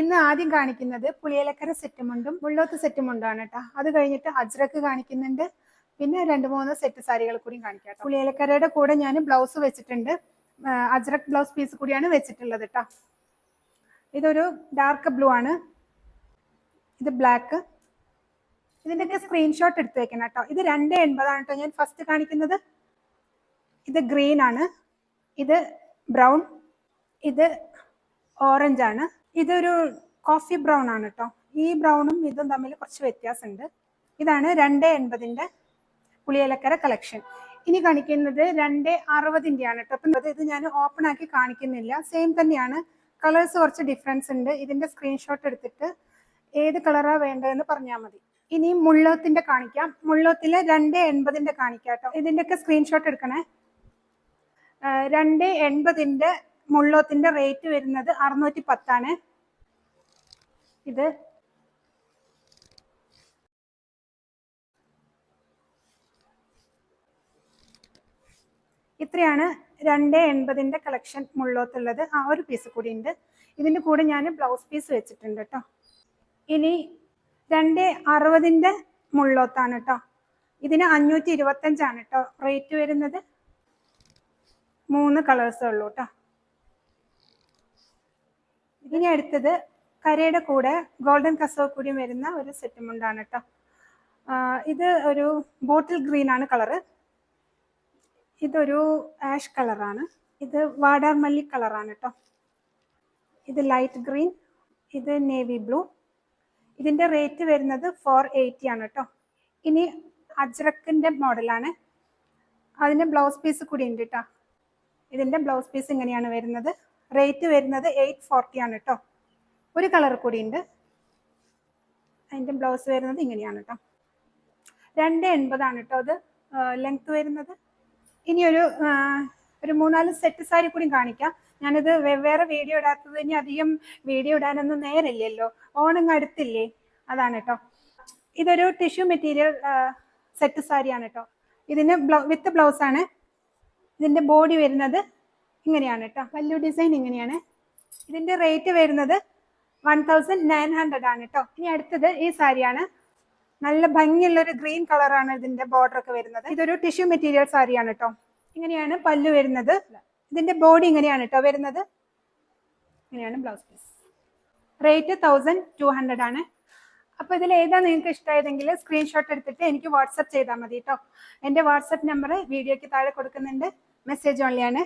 ഇന്ന് ആദ്യം കാണിക്കുന്നത് പുളിയലക്കര സെറ്റ് മുണ്ടും മുള്ളോത്ത് സെറ്റ് മുണ്ടാണ് കേട്ടോ അത് കഴിഞ്ഞിട്ട് അജ്രക്ക് കാണിക്കുന്നുണ്ട്. പിന്നെ രണ്ട് മൂന്ന് സെറ്റ് സാരികൾ കൂടി കാണിക്കാം. പുളിയലക്കരയുടെ കൂടെ ഞാൻ ബ്ലൗസ് വെച്ചിട്ടുണ്ട്. അജ്രക് ബ്ലൗസ് പീസ് കൂടിയാണ് വെച്ചിട്ടുള്ളത് കേട്ടോ ഇതൊരു ഡാർക്ക് ബ്ലൂ ആണ്. ഇത് ബ്ലാക്ക് ഇതിന്റെയൊക്കെ സ്ക്രീൻഷോട്ട് എടുത്ത് വെക്കണം കേട്ടോ ഇത് രണ്ട് എൺപതാണ് കേട്ടോ ഞാൻ ഫസ്റ്റ് കാണിക്കുന്നത് ഇത് ഗ്രീൻ ആണ്. ഇത് ബ്രൗൺ ഇത് ഓറഞ്ച് ആണ്. ഇതൊരു കോഫി ബ്രൗൺ ആണ് കേട്ടോ ഈ ബ്രൗണും ഇതും തമ്മിൽ കുറച്ച് വ്യത്യാസമുണ്ട്. ഇതാണ് രണ്ട് എൺപതിന്റെ പുളിയലക്കര കളക്ഷൻ ഇനി കാണിക്കുന്നത് രണ്ട് അറുപതിന്റെ ആണ് കേട്ടോ അപ്പം ഇത് ഞാൻ ഓപ്പൺ ആക്കി കാണിക്കുന്നില്ല. സെയിം തന്നെയാണ്. കളേഴ്സ് കുറച്ച് ഡിഫറൻസ് ഉണ്ട്. ഇതിന്റെ സ്ക്രീൻഷോട്ട് എടുത്തിട്ട് ഏത് കളറാണ് വേണ്ടതെന്ന് പറഞ്ഞാൽ മതി. ഇനി മുള്ളോത്തിന്റെ കാണിക്കാം. മുള്ളോത്തിൽ രണ്ട് എൺപതിന്റെ കാണിക്കാം കേട്ടോ ഇതിന്റെയൊക്കെ സ്ക്രീൻഷോട്ട് എടുക്കണേ. രണ്ട് എൺപതിന്റെ മുള്ളോത്തിന്റെ റേറ്റ് വരുന്നത് അറുന്നൂറ്റി പത്താണ് ഇത് ഇത്രയാണ് രണ്ട് എൺപതിന്റെ കളക്ഷൻ മുള്ളോത്തുള്ളത്. ആ ഒരു പീസ് കൂടി ഉണ്ട്. ഇതിന്റെ കൂടെ ഞാൻ ബ്ലൗസ് പീസ് വെച്ചിട്ടുണ്ട് കേട്ടോ. ഇനി രണ്ട് അറുപതിന്റെ മുള്ളോത്താണ് കേട്ടോ. ഇതിന് അഞ്ഞൂറ്റി ഇരുപത്തഞ്ചാണ് കേട്ടോ. റേറ്റ് വരുന്നത് മൂന്ന് കളേഴ്സേ ഉള്ളൂ കേട്ടോ. ഇനി അടുത്തത് കരയുടെ കൂടെ ഗോൾഡൻ കസവ് കൂടി വരുന്ന ഒരു സെറ്റ് മുണ്ടാണ് കേട്ടോ ഇത് ഒരു ബോട്ടിൽ ഗ്രീൻ ആണ് കളറ്. ഇതൊരു ആഷ് കളറാണ് ഇത് വാടാർമല്ലി കളറാണ് കേട്ടോ ഇത് ലൈറ്റ് ഗ്രീൻ ഇത് നേവി ബ്ലൂ. ഇതിന്റെ റേറ്റ് വരുന്നത് ഫോർ എയ്റ്റി ആണ് കേട്ടോ ഇനി അജ്രക്കിന്റെ മോഡലാണ് അതിന്റെ ബ്ലൗസ് പീസ് കൂടി ഉണ്ട് കേട്ടോ ഇതിന്റെ ബ്ലൗസ് പീസ് ഇങ്ങനെയാണ് വരുന്നത്. റേറ്റ് വരുന്നത് എയ്റ്റ് ഫോർട്ടി ആണ് കേട്ടോ ഒരു കളർ കൂടി ഉണ്ട്. അതിന്റെ ബ്ലൗസ് വരുന്നത് ഇങ്ങനെയാണ് കേട്ടോ രണ്ട് എൺപതാണ് കേട്ടോ അത്. ലെങ്ത് വരുന്നത്. ഇനി ഒരു മൂന്നാൽ സെറ്റ് സാരി കൂടി കാണിക്കാം. ഞാനിത് വെവ്വേറെ വീഡിയോ ഇടാത്തത് ഇനി അധികം വീഡിയോ ഇടാനൊന്നും നേരില്ലല്ലോ ഓണം അടുത്തില്ലേ? അതാണ് കേട്ടോ ഇതൊരു ടിഷ്യൂ മെറ്റീരിയൽ സെറ്റ് സാരിയാണ് കേട്ടോ ഇതിന് വിത്ത് ബ്ലൗസ് ആണ്. ഇതിന്റെ ബോഡി വരുന്നത് ഇങ്ങനെയാണ് കേട്ടോ വലിയ ഡിസൈൻ ഇങ്ങനെയാണ്. ഇതിന്റെ റേറ്റ് വരുന്നത് വൺ തൗസൻഡ് നയൻ ഹൺഡ്രഡ് ആണ് കേട്ടോ ഇനി അടുത്തത് ഈ സാരിയാണ്. നല്ല ഭംഗിയുള്ള ഒരു ഗ്രീൻ കളറാണ് ഇതിന്റെ ബോർഡർ ഒക്കെ വരുന്നത്. ഇതൊരു ടിഷ്യൂ മെറ്റീരിയൽ സാരിയാണ് കേട്ടോ ഇങ്ങനെയാണ് പല്ലു വരുന്നത്. ഇതിന്റെ ബോഡി ഇങ്ങനെയാണ് കേട്ടോ വരുന്നത്. ഇങ്ങനെയാണ് blouse piece rate thousand two hundred ആണ്. അപ്പോൾ ഇതിൽ ഏതാ നിങ്ങൾക്ക് ഇഷ്ടമായതെങ്കിൽ സ്ക്രീൻഷോട്ട് എടുത്തിട്ട് എനിക്ക് വാട്സപ്പ് ചെയ്താൽ മതി കേട്ടോ എന്റെ വാട്സപ്പ് നമ്പർ വീഡിയോയ്ക്ക് താഴെ കൊടുക്കുന്നുണ്ട്. മെസ്സേജ് ഓൺലിയാണ്